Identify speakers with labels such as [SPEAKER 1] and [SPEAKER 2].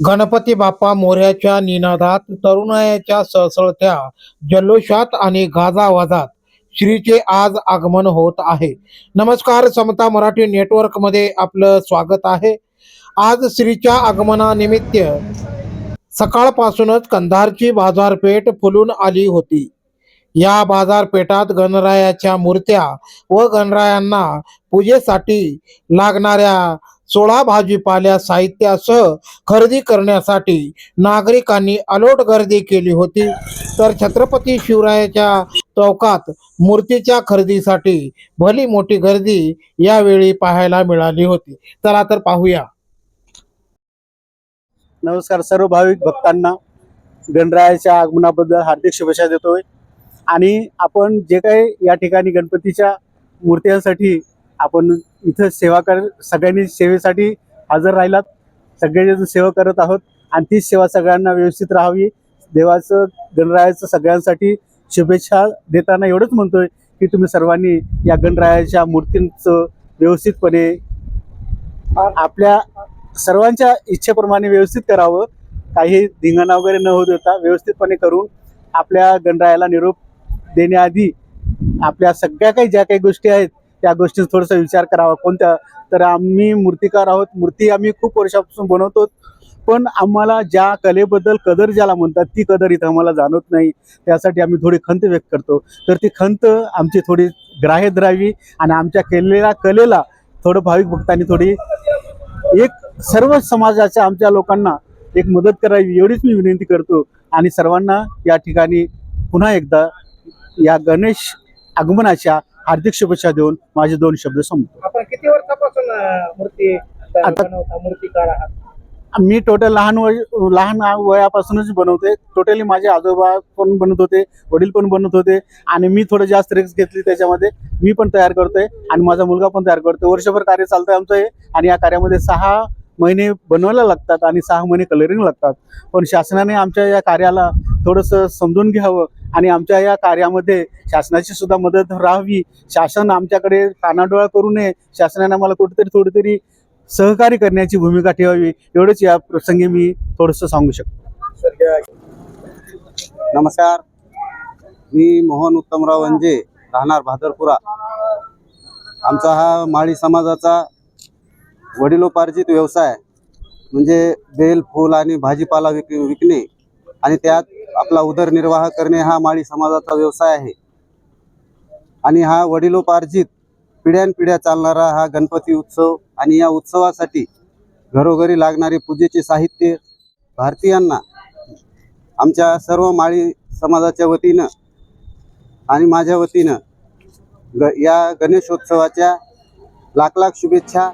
[SPEAKER 1] गणपती बाप्पा मोऱ्याच्या निनादात तरुणायाच्या सळसळत्या जल्लोषात आणि गाजावाजात श्रीचे आज आगमन होत आहे. नमस्कार समता मराठी नेटवर्कमध्ये आपलं स्वागत आहे. आज श्रीच्या आगमनानिमित्त सकाळपासूनच कंधारची बाजारपेठ फुलून आली होती. या बाजारपेठात गणरायाच्या मूर्त्या व गणरायांना पूजेसाठी लागणाऱ्या सोळा भाजीपाल्या साहित्यासह खरेदी करण्यासाठी नागरिकांनी अलोट गर्दी केली होती. तर छत्रपती शिवरायाच्या चौकात मूर्तीच्या खरेदीसाठी भली मोठी गर्दी यावेळी पाहायला मिळाली होती. चला तर पाहूया.
[SPEAKER 2] नमस्कार सर्व भाविक भक्तांना. गणरायाच्या आगमनाबद्दल हार्दिक शुभेच्छा देतोय. आणि आपण जे काही या ठिकाणी गणपतीच्या मूर्त्यांसाठी आपण इथं सेवा कर सगळ्यांनी सेवेसाठी हजर राहिलात. सगळेजण सेवा करत आहोत. आणि तीच सेवा सगळ्यांना व्यवस्थित राहावी. देवाचं गणरायाचं सगळ्यांसाठी शुभेच्छा देताना एवढंच म्हणतोय की तुम्ही सर्वांनी या गणरायाच्या मूर्तींचं व्यवस्थितपणे आपल्या सर्वांच्या इच्छेप्रमाणे व्यवस्थित करावं. काही धिंगाणा वगैरे न होऊ देता व्यवस्थितपणे करून आपल्या गणरायाला निरोप देण्याआधी आपल्या सगळ्या काही ज्या काही गोष्टी आहेत त्या गोष्टीचा थोडासा विचार करावा. कोणत्या तर आम्ही मूर्तिकार आहोत. मूर्ती आम्ही खूप वर्षापासून बनवतो पण आम्हाला ज्या कलेबद्दल कदर ज्याला म्हणतात ती कदर इथं आम्हाला जाणवत नाही. त्यासाठी आम्ही थोडी खंत व्यक्त करतो. तर ती खंत आमची थोडी ग्राह्य धरावी आणि आमच्या केलेल्या कलेला थोडं भाविक भक्तांनी थोडी एक सर्व समाजाच्या आमच्या लोकांना एक मदत करावी एवढीच मी विनंती करतो. आणि सर्वांना या ठिकाणी पुन्हा एकदा या गणेश आगमनाच्या हार्दिक शुभेच्छा देऊन माझे दोन शब्द संपतो.
[SPEAKER 1] आपण किती वर्षापासून मूर्ती
[SPEAKER 2] आता-
[SPEAKER 1] मूर्तीकार आहात?
[SPEAKER 2] मी टोटल लहान वय लहान वयापासूनच बनवते टोटली माझे आजोबा पण बनत होते वडील पण बनत होते आणि मी थोडं जास्त रिस्क घेतली त्याच्यामध्ये. मी पण तयार करतोय आणि माझा मुलगा पण तयार करतोय. वर्षभर कार्य चालतंय आमचं हे आणि या कार्यामध्ये सहा महिने बनवायला लागतात आणि सहा महिने कलरिंग लागतात. पण शासनाने आमच्या या कार्याला थोडंसं समजून घ्यावं आणि आमच्या या कार्यामध्ये शासनाची सुद्धा मदत राहावी. शासन आमच्याकडे कानाडोळा करू नये. शासनाने आम्हाला कुठेतरी थोडीतरी सहकार्य करण्याची भूमिका ठेवावी. एवढंच या प्रसंगी मी थोडंसं सांगू शकतो.
[SPEAKER 3] नमस्कार. मी मोहन उत्तमराव वंजे राहणार भादरपुरा. आमचा हा माळी समाजाचा वडिलोपार्जित व्यवसाय म्हणजे बेल फूल आणि भाजीपाला विक विकणे आणि त्यात आपला उदरनिर्वाह करणे हा माळी समाजाचा व्यवसाय आहे. आणि हा वडिलोपार्जित पिढ्यानपिढ्या चालणारा हा गणपती उत्सव आणि या उत्सवासाठी घरोघरी लागणारे पूजेचे साहित्य भारतीयांना आमच्या सर्व माळी समाजाच्या वतीनं आणि माझ्या वतीनं ग या गणेशोत्सवाच्या लाख लाख शुभेच्छा